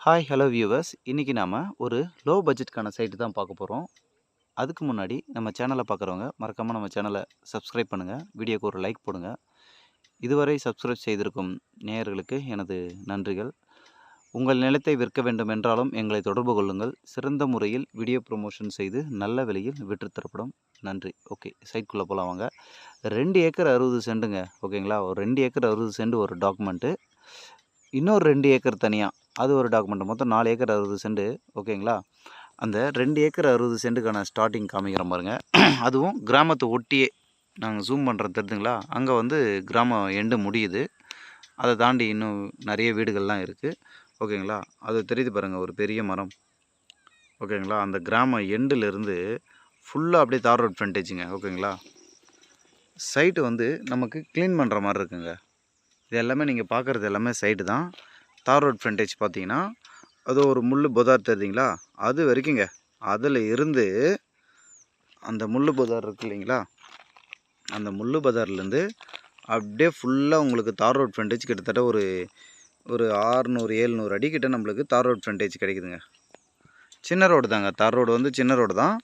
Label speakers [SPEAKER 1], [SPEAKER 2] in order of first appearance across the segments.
[SPEAKER 1] Hi hello viewers இன்றைக்கி நாம் ஒரு லோ பட்ஜெட்கான சைட்டு தான் பார்க்க போகிறோம் அதுக்கு முன்னாடி நம்ம சேனலை பார்க்குறவங்க மறக்காமல் நம்ம சேனலை சப்ஸ்கிரைப் பண்ணுங்கள் வீடியோக்கு ஒரு லைக் போடுங்க. இதுவரை சப்ஸ்கிரைப் செய்திருக்கும் நேயர்களுக்கு எனது நன்றிகள். உங்கள் நிலத்தை விற்க வேண்டும் என்றாலும் எங்களை தொடர்பு கொள்ளுங்கள். சிறந்த முறையில் வீடியோ ப்ரொமோஷன் செய்து நல்ல விலையில் விற்றுத்தரப்படும் நன்றி. ஓகே சைட்குள்ளே போகலாம் வாங்க. ரெண்டு ஏக்கர் அறுபது சென்ட்டுங்க ஓகேங்களா ஒரு ரெண்டு ஏக்கர் அறுபது சென்ட் ஒரு டாக்குமெண்ட்டு இன்னொரு ரெண்டு ஏக்கர் தனியாக அது ஒரு டாக்குமெண்ட் மொத்தம் நாலு ஏக்கர் அறுபது சென்ட். ஓகேங்களா? அந்த ரெண்டு ஏக்கர் அறுபது சென்ட்டுக்கான ஸ்டார்டிங் காமிக்கிறோம் பாருங்க. அதுவும் கிராமத்தை ஒட்டியே. நாங்கள் ஜூம் பண்ணுறது தெரிஞ்சுங்களா? அங்கே வந்து கிராமம் எண்டு முடியுது. அதை தாண்டி இன்னும் நிறைய வீடுகள்லாம் இருக்குது ஓகேங்களா? அது தெரியுது பாருங்கள் ஒரு பெரிய மரம். ஓகேங்களா? அந்த கிராம எண்டுலேருந்து ஃபுல்லாக அப்படியே தார் ரோட் ஃப்ரண்டேஜுங்க ஓகேங்களா? சைட்டு வந்து நமக்கு க்ளீன் பண்ணுற மாதிரி இருக்குங்க. இது எல்லாமே நீங்கள் பார்க்குறது எல்லாமே சைடு தான். தார் ரோட் ஃப்ரண்டேஜ் பார்த்தீங்கன்னா அது ஒரு முள் புதார் தெரியுங்களா அது வரைக்குங்க அதில் இருந்து அந்த முள் புதார் இருக்கு இல்லைங்களா? அந்த முள் பஜார்லேருந்து அப்படியே ஃபுல்லாக உங்களுக்கு தார் ரோட் ஃப்ரண்டேஜ் கிட்டத்தட்ட ஒரு ஒரு ஆறுநூறு ஏழ்நூறு அடிக்கிட்ட நம்மளுக்கு தார் ரோட் ஃப்ரண்டேஜ் கிடைக்குதுங்க. சின்ன ரோடு தாங்க. தார் ரோடு வந்து சின்ன ரோடு தான்.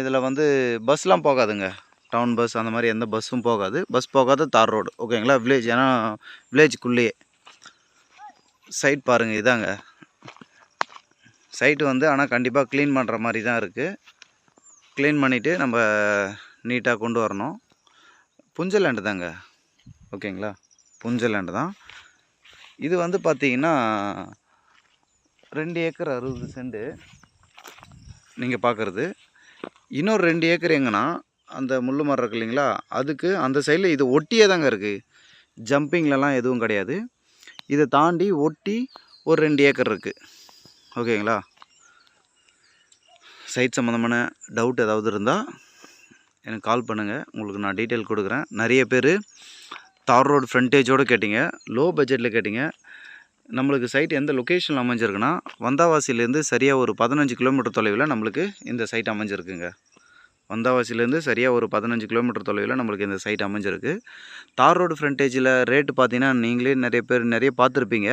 [SPEAKER 1] இதில் வந்து பஸ்லாம் போகாதுங்க. டவுன் பஸ் அந்த மாதிரி எந்த பஸ்ஸும் போகாது. பஸ் போகாத தார் ரோடு ஓகேங்களா வில்லேஜ் ஏன்னா வில்லேஜுக்குள்ளேயே சைட் பாருங்கள் இதாங்க. சைட்டு வந்து ஆனால் கண்டிப்பாக க்ளீன் பண்ணுற மாதிரி தான் இருக்குது க்ளீன் பண்ணிவிட்டு நம்ம நீட்டாக கொண்டு வரணும். புஞ்சலேண்டு தாங்க. ஓகேங்களா புஞ்சலேண்டு தான். இது வந்து பார்த்தீங்கன்னா ரெண்டு ஏக்கர் அறுபது செண்டு நீங்கள் பார்க்குறது இன்னொரு ரெண்டு ஏக்கர் எங்கன்னா அந்த முள் மரம் இருக்கு இல்லைங்களா? அதுக்கு அந்த சைடில் இது ஒட்டியே தாங்க இருக்குது ஜம்பிங்லலாம் எதுவும் கிடையாது. இதை தாண்டி ஒட்டி ஒரு ரெண்டு ஏக்கர் இருக்குது ஓகேங்களா சைட் சம்மந்தமான டவுட் ஏதாவது இருந்தால் எனக்கு கால் பண்ணுங்கள் உங்களுக்கு நான் டீட்டெயில் கொடுக்குறேன். நிறைய பேர் தார் ரோடு ஃப்ரண்டேஜோடு கேட்டிங்க. லோ பட்ஜெட்டில் கேட்டிங்க. நம்மளுக்கு சைட் எந்த லொக்கேஷனில் அமைஞ்சிருக்குன்னா வந்தாவாசிலேருந்து சரியாக ஒரு பதினஞ்சு கிலோமீட்டர் தொலைவில் நம்மளுக்கு இந்த சைட் அமைஞ்சிருக்குங்க. வந்தாவாசிலேருந்து சரியாக ஒரு பதினஞ்சு கிலோமீட்டர் தொலைவில் நம்மளுக்கு இந்த சைட் அமைஞ்சிருக்கு. தார் ரோடு ஃப்ரண்டேஜில் ரேட்டு பார்த்தீங்கன்னா நீங்களே நிறைய பேர் நிறைய பார்த்துருப்பீங்க.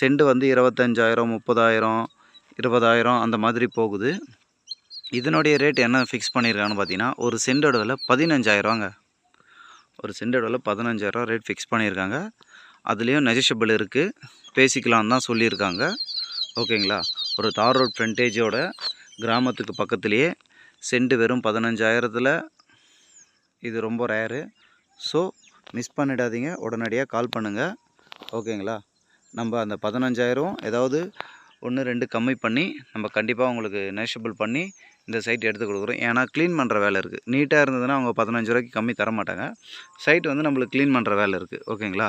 [SPEAKER 1] செண்டு வந்து இருபத்தஞ்சாயிரம் முப்பதாயிரம் இருபதாயிரம் அந்த மாதிரி போகுது. இதனுடைய ரேட் என்ன ஃபிக்ஸ் பண்ணியிருக்காங்கன்னு பார்த்தீங்கன்னா ஒரு செண்டோட விலை பதினஞ்சாயிரரூவாங்க ஒரு செண்டோட விலை பதினஞ்சாயிரரூவா ரேட் ஃபிக்ஸ் பண்ணியிருக்காங்க. அதுலேயும் நெஜஷபிள் இருக்குது பேசிக்கலாம் தான் சொல்லியிருக்காங்க. ஓகேங்களா? ஒரு தார் ரோட் ஃப்ரண்டேஜோட கிராமத்துக்கு பக்கத்துலேயே சென்ட் வெறும் பதினஞ்சாயிரத்தில் இது ரொம்ப ரேரு ஸோ மிஸ் பண்ணிடாதீங்க. உடனடியாக கால் பண்ணுங்கள் ஓகேங்களா நம்ம அந்த பதினஞ்சாயிரம் ஏதாவது ஒன்று ரெண்டு கம்மி பண்ணி நம்ம கண்டிப்பாக உங்களுக்கு நேஷபிள் பண்ணி இந்த சைட் எடுத்து கொடுக்குறோம். ஏன்னா க்ளீன் பண்ணுற வேலை இருக்குது நீட்டாக இருந்ததுன்னா அவங்க பதினஞ்சு ரூபாய்க்கு கம்மி தர மாட்டாங்க. சைட் வந்து நம்மளுக்கு க்ளீன் பண்ணுற வேலை இருக்குது ஓகேங்களா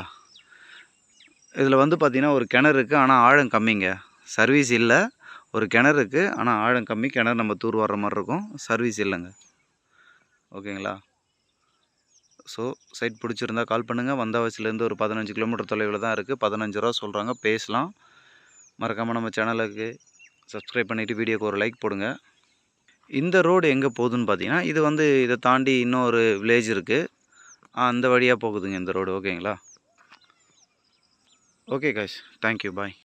[SPEAKER 1] இதில் வந்து பார்த்திங்கன்னா ஒரு கிணறு இருக்குது ஆனால் ஆழம் கம்மிங்க. சர்வீஸ் இல்லை. ஒரு கிணறு இருக்குது ஆனால் ஆழம் கம்மி. கிணறு நம்ம தூர் வர்ற மாதிரி இருக்கும். சர்வீஸ் இல்லைங்க. ஓகேங்களா? ஸோ சைட் பிடிச்சிருந்தா கால் பண்ணுங்கள் வந்தாவாசிலேருந்து ஒரு பதினஞ்சு கிலோமீட்டர் தொலைவில் தான் இருக்குது பதினஞ்சு ரூபா சொல்கிறாங்க பேசலாம். மறக்காமல் நம்ம சேனலுக்கு சப்ஸ்கிரைப் பண்ணிவிட்டு வீடியோக்கு ஒரு லைக் போடுங்க. இந்த ரோடு எங்கே போகுதுன்னு பார்த்தீங்கன்னா இது வந்து இதை தாண்டி இன்னொரு வில்லேஜ் இருக்குது அந்த வழியாக போகுதுங்க இந்த ரோடு ஓகேங்களா? Okay cash thank you bye